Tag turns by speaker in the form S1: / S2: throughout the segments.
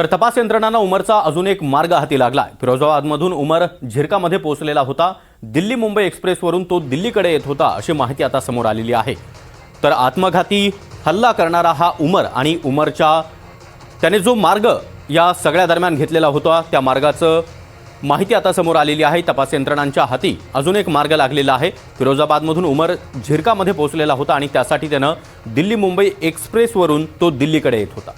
S1: तर तपास यंत्रणांना उमरचा अजून एक मार्ग हाती लागलाय. फिरोजाबादमधून उमर झिरकामध्ये पोहोचलेला होता. दिल्ली मुंबई एक्सप्रेसवरून तो दिल्लीकडे येत होता अशी माहिती आता समोर आलेली आहे. तर आत्मघाती हल्ला करणारा हा उमर आणि उमरच्या त्याने जो मार्ग या सगळ्या दरम्यान घेतलेला होता त्या मार्गाचं माहिती आता समोर आलेली आहे. तपास यंत्रणांच्या हाती अजून एक मार्ग लागलेला आहे. फिरोजाबादमधून उमर झिरकामध्ये पोहोचलेला होता आणि त्यासाठी त्यानं दिल्ली मुंबई एक्सप्रेसवरून तो दिल्लीकडे येत होता.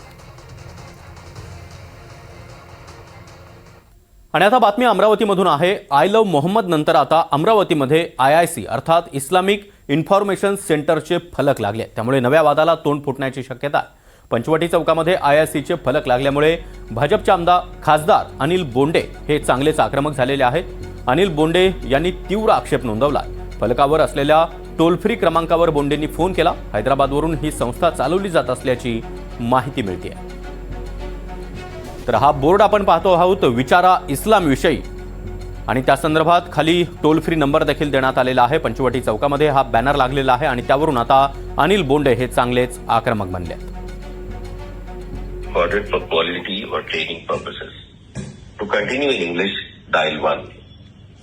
S1: आणि आता बातमी अमरावतीमधून आहे. आय लव्ह मोहम्मद नंतर आता अमरावतीमध्ये आय आय सी अर्थात इस्लामिक इन्फॉर्मेशन सेंटरचे फलक लागले. त्यामुळे नव्या वादाला तोंड फुटण्याची शक्यता पंचवटी चौकामध्ये आय आय सीचे फलक लागल्यामुळे भाजपचे आमदार खासदार अनिल बोंडे हे चांगलेच आक्रमक झालेले आहेत. अनिल बोंडे यांनी तीव्र आक्षेप नोंदवला फलकावर असलेल्या टोल फ्री क्रमांकावर बोंडेंनी फोन केला. हैदराबादवरून ही संस्था चालवली जात असल्याची माहिती मिळते तर हा बोर्ड आपण पाहतो आहोत विचारा इस्लाम विषयी आणि त्या संदर्भात खाली टोल फ्री नंबर देखील देण्यात आलेला आहे पंचवटी चौकामध्ये हा बॅनर लागलेला आहे आणि त्यावरून आता अनिल बोंडे हे चांगलेच आक्रमक बनले आहेत
S2: recorded for quality or training purposes. To continue in English, dial 1.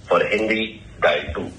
S2: For Hindi, dial 2.